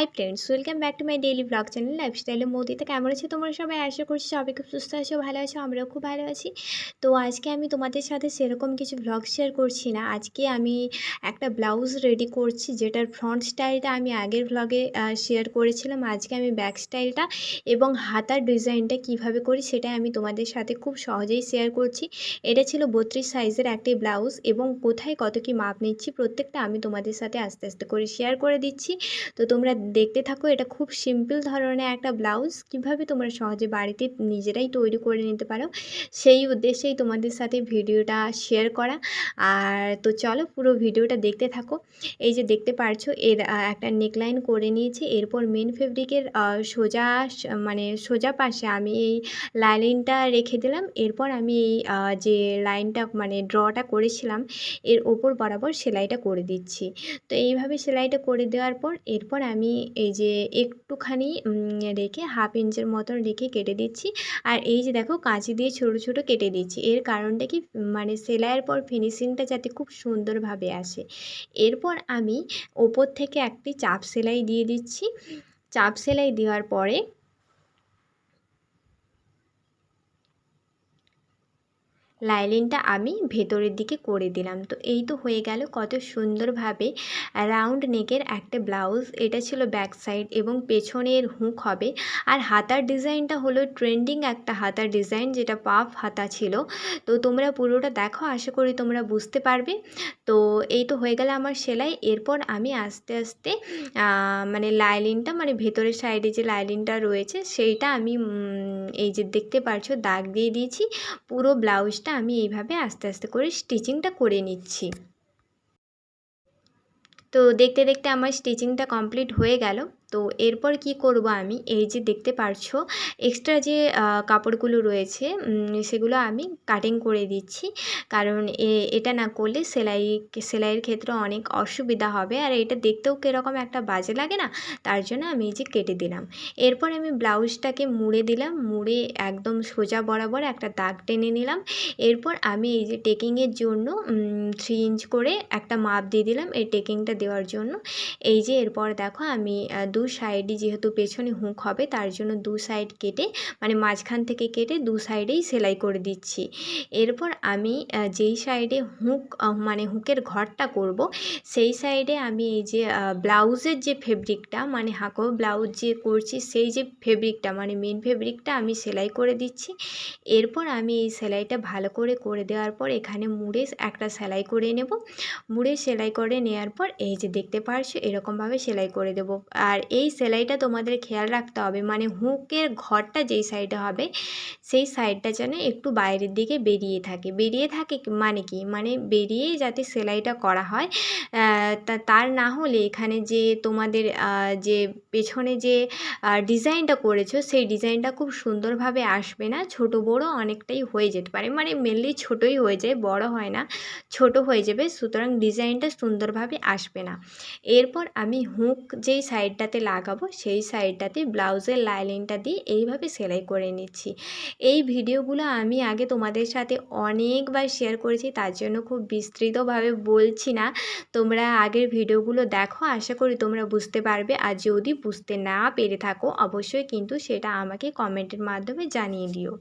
Hi friends welcome back to my daily blog channel লাইফস্টাইলের মৌদিতে কেমন আছে তোমরা সবাই? আশা করছি সবাই খুব সুস্থ আছো, ভালো আছো, আমরাও খুব ভালো আছি। তো আজকে আমি তোমাদের সাথে সেরকম কিছু ব্লগ শেয়ার করছি না। আজকে আমি একটা ব্লাউজ রেডি করছি, যেটার ফ্রন্ট স্টাইলটা আমি আগের ব্লগে শেয়ার করেছিলাম। আজকে আমি ব্যাক স্টাইলটা এবং হাতার ডিজাইনটা কীভাবে করি সেটা আমি তোমাদের সাথে খুব সহজেই শেয়ার করছি। এটা ছিল বত্রিশ সাইজের একটি ব্লাউজ এবং কোথায় কত কি মাপ নিচ্ছি, প্রত্যেকটা আমি তোমাদের সাথে আস্তে আস্তে করে শেয়ার করে দিচ্ছি। তো তোমরা দেখতে থাকো, এটা খুব সিম্পল ধরনের একটা ব্লাউজ কীভাবে তোমরা সহজে বাড়িতে নিজেরাই তৈরি করে নিতে পারো, সেই উদ্দেশ্যেই তোমাদের সাথে ভিডিওটা শেয়ার করা। আর তো চলো পুরো ভিডিওটা দেখতে থাকো। এই যে দেখতে পারছ, এর একটা নেকলাইন করে নিয়েছি। এরপর মেন ফেব্রিকের সোজা মানে সোজা পাশে আমি এই লাইনটা রেখে দিলাম। এরপর আমি এই যে লাইনটা মানে ড্রটা করেছিলাম, এর ওপর বরাবর সেলাইটা করে দিচ্ছি। তো এইভাবে সেলাইটা করে দেওয়ার পর, এরপর আমি এই যে একটুখানি রেখে হাফ ইঞ্চের মতন রেখে কেটে দিচ্ছি। আর এই যে দেখো কাঁচি দিয়ে ছোট ছোট কেটে দিচ্ছি। এর কারণটা কি? মানে সেলাইয়ের পর ফিনিশিংটা যাতে খুব সুন্দরভাবে আসে। এরপর আমি ওপর থেকে একটি চাপ সেলাই দিয়ে দিচ্ছি। চাপ সেলাই দেওয়ার পরে লাইলিনটা আমি ভেতরের দিকে করে দিলাম। তো এই তো হয়ে গেল কত সুন্দরভাবে রাউন্ড নেকের একটা ব্লাউজ। এটা ছিল ব্যাক সাইড এবং পেছনের হুঁক হবে। আর হাতার ডিজাইনটা হলো ট্রেন্ডিং একটা হাতার ডিজাইন যেটা পাফ হাতা ছিল। তো তোমরা পুরোটা দেখো, আশা করি তোমরা বুঝতে পারবে। তো এই তো হয়ে গেল আমার সেলাই। এরপর আমি আস্তে আস্তে মানে লাইলিনটা মানে ভেতরের সাইডে যে লাইলিনটা রয়েছে, সেইটা আমি এই যে দেখতে পারছ, দাগ দিয়ে দিয়েছি। পুরো ব্লাউজটা আমি এইভাবে আস্তে আস্তে করে স্টিচিংটা করে নিচ্ছি। তো দেখতে দেখতে আমার স্টিচিংটা কমপ্লিট হয়ে গেল। তো এরপর কি করব আমি? এই যে দেখতে পারছ এক্সট্রা যে কাপড়গুলো রয়েছে সেগুলো আমি কাটিং করে দিচ্ছি। কারণ এটা না করলে সেলাই, সেলাইয়ের ক্ষেত্রে অনেক অসুবিধা হবে। আর এটা দেখতেও কীরকম একটা বাজে লাগে না? তার জন্য আমি এই যে কেটে দিলাম। এরপর আমি ব্লাউজটাকে মুড়ে দিলাম। মুড়ে একদম সোজা বরাবর একটা দাগ টেনে নিলাম। এরপর আমি এই যে টেকিংয়ের জন্য থ্রি ইঞ্চ করে একটা মাপ দিয়ে দিলাম এই টেকিংটা দেওয়ার জন্য। এই যে এরপর দেখো আমি দু দু সাইডে যেহেতু পেছনে হুক হবে, তার জন্য দু সাইড কেটে মানে মাঝখান থেকে কেটে দু সাইডেই সেলাই করে দিচ্ছি। এরপর আমি যেই সাইডে হুক মানে হুকের ঘরটা করব, সেই সাইডে আমি এই যে ব্লাউজের যে ফেব্রিকটা মানে হাঁকো ব্লাউজ যে করছি, সেই যে ফেব্রিকটা মানে মেন ফেব্রিকটা আমি সেলাই করে দিচ্ছি। এরপর আমি এই সেলাইটা ভালো করে করে দেওয়ার পর এখানে মুড়ে একটা সেলাই করে নেব। মুড়ে সেলাই করে নেওয়ার পর এই যে দেখতে পারছ, এরকমভাবে সেলাই করে দেব। আর এই সেলাইটা তোমাদের খেয়াল রাখতে হবে। মানে হুকের ঘরটা যেই সাইডে হবে, সেই সাইডটা যেন একটু বাইরের দিকে বেরিয়ে থাকে। বেরিয়ে থাকে মানে কি? মানে বেরিয়ে যাতে সেলাইটা করা হয়। তা, তার না হলে এখানে যে তোমাদের যে পেছনে যে ডিজাইনটা করেছ, সেই ডিজাইনটা খুব সুন্দরভাবে আসবে না। ছোট বড় অনেকটাই হয়ে যেতে পারে। মানে মেনলি ছোটই হয়ে যায়, বড় হয় না, ছোট হয়ে যাবে। সুতরাং ডিজাইনটা সুন্দরভাবে আসবে না। এরপর আমি হুক যেই সাইডটাতে লাগাবো সেই সাইডটাতে ব্লাউজের লাইলিনটা দিয়ে এইভাবে সেলাই করে নিচ্ছি। এই ভিডিওগুলো আমি আগে তোমাদের সাথে অনেকবার শেয়ার করেছি, তার জন্য খুব বিস্তৃতভাবে বলছি না। তোমরা আগের ভিডিওগুলো দেখো, আশা করি তোমরা বুঝতে পারবে। আর যদি বুঝতে না পেরে থাকো, অবশ্যই কিন্তু সেটা আমাকে কমেন্টের মাধ্যমে জানিয়ে দিও।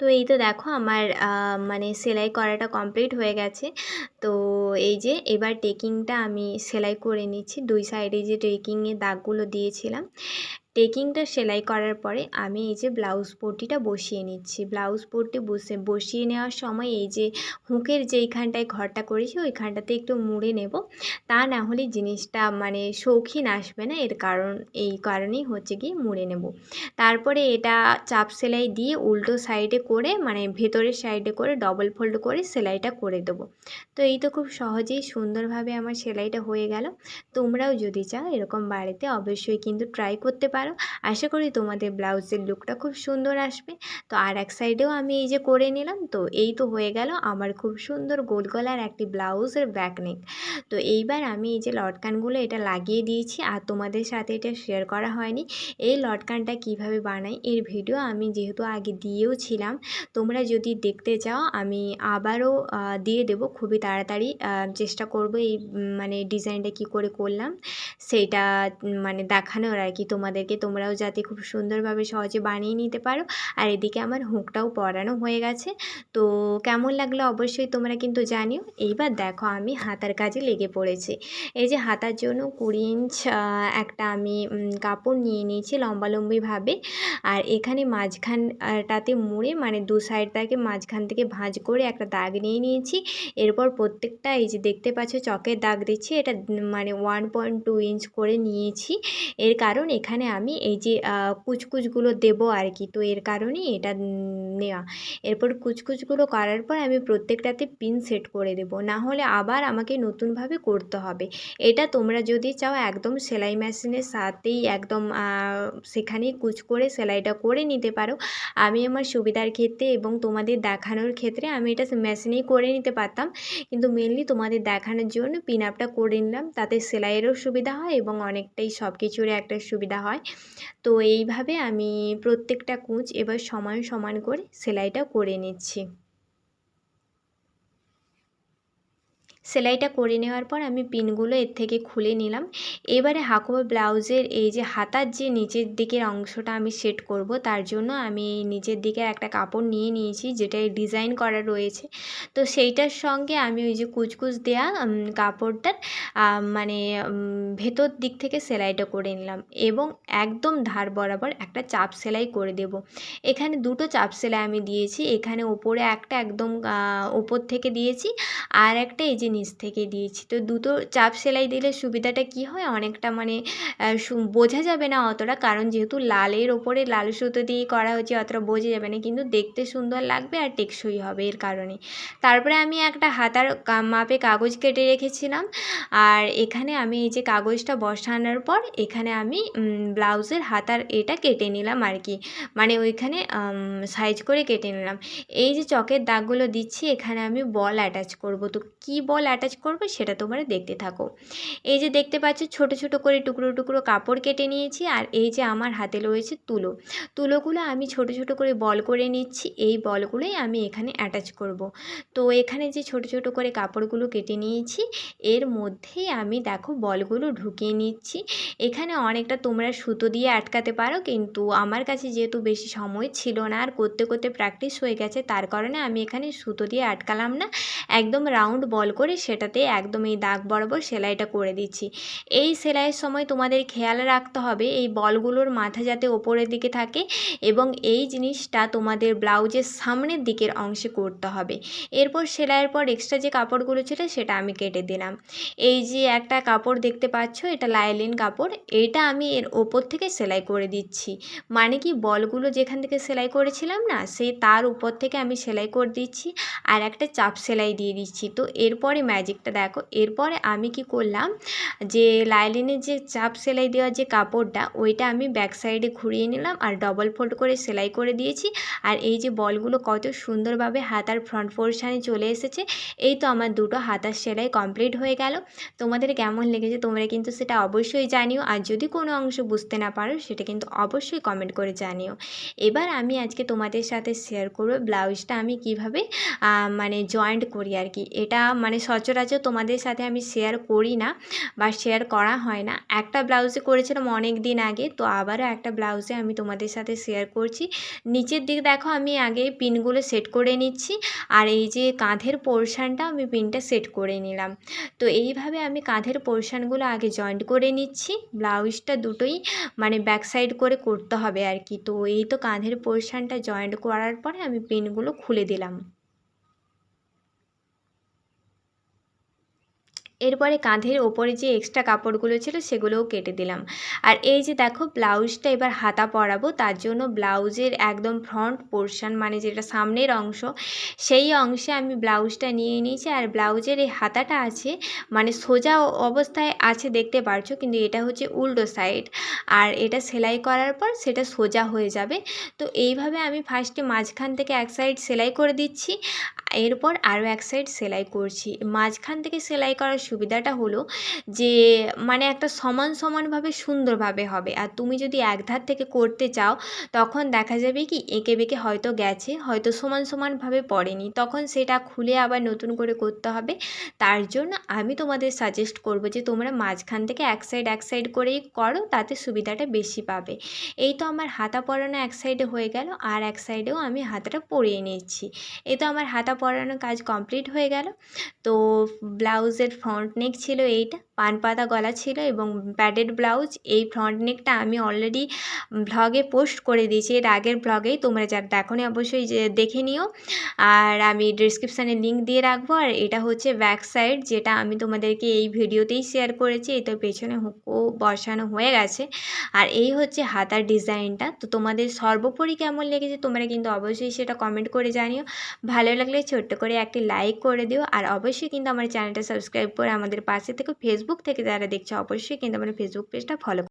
তো এই তো দেখো আমার মানে সেলাই করাটা কমপ্লিট হয়ে গেছে। তো এই যে এবার টেকিংটা আমি সেলাই করে নিচ্ছি। দুই সাইডে যে টেকিংয়ের দাগগুলো দিয়েছিলাম। টেকিংটা সেলাই করার পরে আমি এই যে ব্লাউজ পট্টিটা বসিয়ে নিচ্ছি। ব্লাউজ পট্টি বসে, বসিয়ে নেওয়ার সময় এই যে হুঁকের যেইখানটায় ঘরটা করেছি, ওইখানটাতে একটু মুড়ে নেব। তা না হলে জিনিসটা মানে শৌখিন আসবে না, এর কারণ, এই কারণেই হচ্ছে কি মুড়ে নেব। তারপরে এটা চাপ সেলাই দিয়ে উল্টো সাইডে করে মানে ভেতরের সাইডে করে ডবল ফোল্ড করে সেলাইটা করে দেবো। তো এই তো খুব সহজেই সুন্দরভাবে আমার সেলাইটা হয়ে গেল। তোমরাও যদি চাও এরকম বাড়িতে অবশ্যই কিন্তু ট্রাই করতে পারো। পারো আশা করি তোমাদের ব্লাউজের লুকটা খুব সুন্দর আসবে। তো আর এক সাইডেও আমি এই যে করে নিলাম, তো এই তো হয়ে গেল আমার খুব সুন্দর গোল গলার একটি ব্লাউজের ব্যাক নেক তো এইবার আমি এই যে লটকানগুলো এটা লাগিয়ে দিয়েছি, আর তোমাদের সাথে এটা শেয়ার করা হয়নি। এই লটকানটা কীভাবে বানাই এর ভিডিও আমি যেহেতু আগে দিয়েও ছিলাম, তোমরা যদি দেখতে চাও আমি আবারও দিয়ে দেব। খুবই তাড়াতাড়ি চেষ্টা করব এই মানে ডিজাইনটা কি করে করলাম। সেইটা মানে দেখানোর আর কি তোমাদেরকে তোমরাও যাতে খুব সুন্দরভাবে সহজে বানিয়ে নিতে পারো। আর এদিকে আমার হুঁকটাও পরানো হয়ে গেছে। তো কেমন লাগল অবশ্যই তোমরা কিন্তু জানিও। এইবার দেখো আমি হাতার কাজে লেগে পড়েছি। এই যে হাতার জন্য কুড়ি ইঞ্চ একটা আমি কাপড় নিয়ে নিয়েছি লম্বালম্বিভাবে। আর এখানে মাঝখানটাতে মুড়ে মানে দু সাইডটাকে মাঝখান থেকে ভাঁজ করে একটা দাগ নিয়ে নিয়েছি। এরপর প্রত্যেকটা এই যে দেখতে পাচ্ছ চকের দাগ দিচ্ছি। এটা মানে ওয়ান পয়েন্ট টু ইঞ্চ করে নিয়েছি। এর কারণ এখানে আমি এই যে কুচকুচগুলো দেবো আর কি তো এর কারণেই এটা নেওয়া। এরপর কুচকুচগুলো করার পর আমি প্রত্যেকটাতে পিন সেট করে দেবো। না হলে আবার আমাকে নতুনভাবে করতে হবে। এটা তোমরা যদি চাও, একদম সেলাই মেশিনের সাথেই একদম সেখানেই কুচ করে সেলাইটা করে নিতে পারো। আমি আমার সুবিধার ক্ষেত্রে এবং তোমাদের দেখানোর ক্ষেত্রে আমি এটা মেশিনেই করে নিতে পারতাম। কিন্তু মেনলি তোমাদের দেখানোর জন্য পিন আপটা করে নিলাম। তাতে সেলাইয়েরও সুবিধা হয় এবং অনেকটাই সব কিছুরই একটা সুবিধা হয়। তো এইভাবে আমি প্রত্যেকটা কুঁচ এবার সমান সমান করে সেলাইটা করে নিচ্ছি। সেলাইটা করে নেওয়ার পর আমি পিনগুলো এর থেকে খুলে নিলাম। এবারে হাকোবা ব্লাউজের এই যে হাতার যে নিচের দিকের অংশটা আমি সেট করব, তার জন্য আমি নিচের দিকের একটা কাপড় নিয়ে নিয়েছি যেটা ডিজাইন করা রয়েছে। তো সেইটার সঙ্গে আমি ওই যে কুচকুচ দেয়া কাপড়টার মানে ভেতর দিক থেকে সেলাইটা করে নিলাম এবং একদম ধার বরাবর একটা চাপ সেলাই করে দেব। এখানে দুটো চাপ সেলাই আমি দিয়েছি, এখানে ওপরে একটা একদম ওপর থেকে দিয়েছি, আর একটা এই যে নিচ থেকে দিয়েছি। তো দুটো চাপ সেলাই দিলে সুবিধাটা কি হয়? অনেকটা মানে বোঝা যাবে না অতটা। কারণ যেহেতু লালের ওপরে লাল সুতো দিয়ে করা হচ্ছে, অতটা বোঝা যাবে না। কিন্তু দেখতে সুন্দর লাগবে আর টেকসই হবে এর কারণে। তারপরে আমি একটা হাতার মাপে কাগজ কেটে রেখেছিলাম। আর এখানে আমি এই যে কাগজটা বসানোর পর এখানে আমি ব্লাউজের হাতার এটা কেটে নিলাম আর কি। মানে ওইখানে সাইজ করে কেটে নিলাম। এই যে চকের দাগগুলো দিচ্ছি, এখানে আমি বল অ্যাটাচ করব। তো কি বল অ্যাটাচ করবে, সেটা তোমরা দেখতে থাকো। এই যে দেখতে পাচ্ছ, ছোট ছোট করে টুকরো টুকরো কাপড় কেটে নিয়েছি, আর এই যে আমার হাতে রয়েছে তুলো। তুলোগুলো আমি ছোট ছোট করে বল করে নিচ্ছি, এই বলগুলোই আমি এখানে অ্যাটাচ করব। তো এখানে যে ছোট ছোট করে কাপড়গুলো কেটে নিয়েছি, এর মধ্যেই আমি দেখো বলগুলো ঢুকিয়ে নিচ্ছি। এখানে অনেকটা তোমরা সুতো দিয়ে আটকাতে পারো, কিন্তু আমার কাছে যেহেতু বেশি সময় ছিল না, আর করতে করতে প্র্যাকটিস হয়ে গেছে, তার কারণে আমি এখানে সুতো দিয়ে আটকালাম না। একদম রাউন্ড বল করে সেটাতে একদম এই দাগ বরাবর সেলাইটা করে দিচ্ছি। এই সেলাইয়ের সময় তোমাদের খেয়াল রাখতে হবে এই বলগুলোর মাথা যাতে ওপরের দিকে থাকে এবং এই জিনিসটা তোমাদের ব্লাউজের সামনের দিকের অংশে করতে হবে। এরপর সেলাইয়ের পর এক্সট্রা যে কাপড়গুলো ছিল সেটা আমি কেটে দিলাম। এই যে একটা কাপড় দেখতে পাচ্ছ এটা লাইলিন কাপড়, এটা আমি এর ওপর থেকে সেলাই করে দিচ্ছি। মানে কি বলগুলো যেখান থেকে সেলাই করেছিলাম না সেই তার উপর থেকে আমি সেলাই করে দিচ্ছি আর একটা চাপ সেলাই দিয়ে দিচ্ছি। তো এরপরে ম্যাজিকটা দেখো। এরপরে আমি কি করলাম যে লাইলিনের যে চাপ সেলাই দেওয়ার যে কাপড়টা, ওইটা আমি ব্যাক সাইডে ঘুরিয়ে নিলাম আর ডবল ফোল্ড করে সেলাই করে দিয়েছি। আর এই যে বলগুলো কত সুন্দরভাবে হাতার ফ্রন্ট পোর্শানে চলে এসেছে, এই তো আমার দুটো হাতার সেলাই কমপ্লিট হয়ে গেল। তোমাদের কেমন লেগেছে তোমরা কিন্তু সেটা অবশ্যই জানিও। আর যদি কোনো অংশ বুঝতে না পারো, সেটা কিন্তু অবশ্যই কমেন্ট করে জানিও। এবার আমি আজকে তোমাদের সাথে শেয়ার করব ব্লাউজটা আমি কীভাবে মানে জয়েন্ট করি আর কি। এটা মানে সচরাচর তোমাদের সাথে আমি শেয়ার করি না বা শেয়ার করা হয় না। একটা ব্লাউজে করেছিলাম অনেক দিন আগে, তো আবারও একটা ব্লাউজে আমি তোমাদের সাথে শেয়ার করছি। নিচের দিক দেখো, আমি আগে পিনগুলো সেট করে নিচ্ছি আর এই যে কাঁধের পোর্শানটা আমি পিনটা সেট করে নিলাম। তো এইভাবে আমি কাঁধের পোর্শানগুলো আগে জয়েন্ট করে নিচ্ছি ব্লাউজটা দুটোই মানে ব্যাক সাইড করে করতে হবে আর কি। তো এই তো কাঁধের পোর্শানটা জয়েন্ট করার পরে আমি পিনগুলো খুলে দিলাম। এরপরে কাঁধের ওপরে যে এক্সট্রা কাপড়গুলো ছিল সেগুলোও কেটে দিলাম। আর এই যে দেখো ব্লাউজটা এবার হাতা পরাবো, তার জন্য ব্লাউজের একদম ফ্রন্ট পোর্শন মানে যেটা সামনের অংশ, সেই অংশে আমি ব্লাউজটা নিয়ে নিয়েছি। আর ব্লাউজের এই হাতাটা আছে মানে সোজা অবস্থায় আছে দেখতে পারছ, কিন্তু এটা হচ্ছে উল্টো সাইড আর এটা সেলাই করার পর সেটা সোজা হয়ে যাবে। তো এইভাবে আমি ফার্স্টে মাঝখান থেকে এক সাইড সেলাই করে দিচ্ছি, এরপর আরও এক সাইড সেলাই করছি। মাঝখান থেকে সেলাই করার সুবিধাটা হলো যে মানে একটা সমান সমানভাবে সুন্দরভাবে হবে। আর তুমি যদি একধার থেকে করতে চাও, তখন দেখা যাবে কি, এঁকে বেঁকে হয়তো গেছে, হয়তো সমান সমানভাবে পড়েনি। তখন সেটা খুলে আবার নতুন করে করতে হবে। তার জন্য আমি তোমাদের সাজেস্ট করব যে, তোমরা মাঝখান থেকে এক সাইড এক সাইড করেই করো, তাতে সুবিধাটা বেশি পাবে। এই তো আমার হাতা পরানো এক সাইডে হয়ে গেল, আর এক সাইডেও আমি হাতাটা পরিয়ে নিচ্ছি। এই তো আমার হাতা পরানো কাজ কমপ্লিট হয়ে গেল। তো, ব্লাউজের ফ্রন্ট নেক ছিল এইটা। পান পাতা গলা ছিল এবং প্যাডেড ব্লাউজ, এই ফ্রন্ট নেকটা আমি অলরেডি ভ্লগে পোস্ট করে দিয়েছি। এর আগের ভ্লগেই তোমরা যারা দেখোনি অবশ্যই দেখে নিও। আর আমি ডিসক্রিপশানে লিঙ্ক দিয়ে রাখব। আর এটা হচ্ছে ব্যাক সাইড যেটা আমি তোমাদেরকে এই ভিডিওতেই শেয়ার করেছি। এই তো পেছনে হুকো বসানো হয়ে গেছে। আর এই হচ্ছে হাতার ডিজাইনটা তো তোমাদের সর্বোপরি কেমন লেগেছে তোমরা কিন্তু অবশ্যই সেটা কমেন্ট করে জানিও। ভালো লাগলে ছোট্ট করে একটি লাইক করে দিও। আর অবশ্যই কিন্তু আমার চ্যানেলটা সাবস্ক্রাইব করে আমাদের পাশে থেকে ফেসবুক থেকে যারা দেখছে অবশ্যই কিন্তু আমার ফেসবুক পেজটা ফলো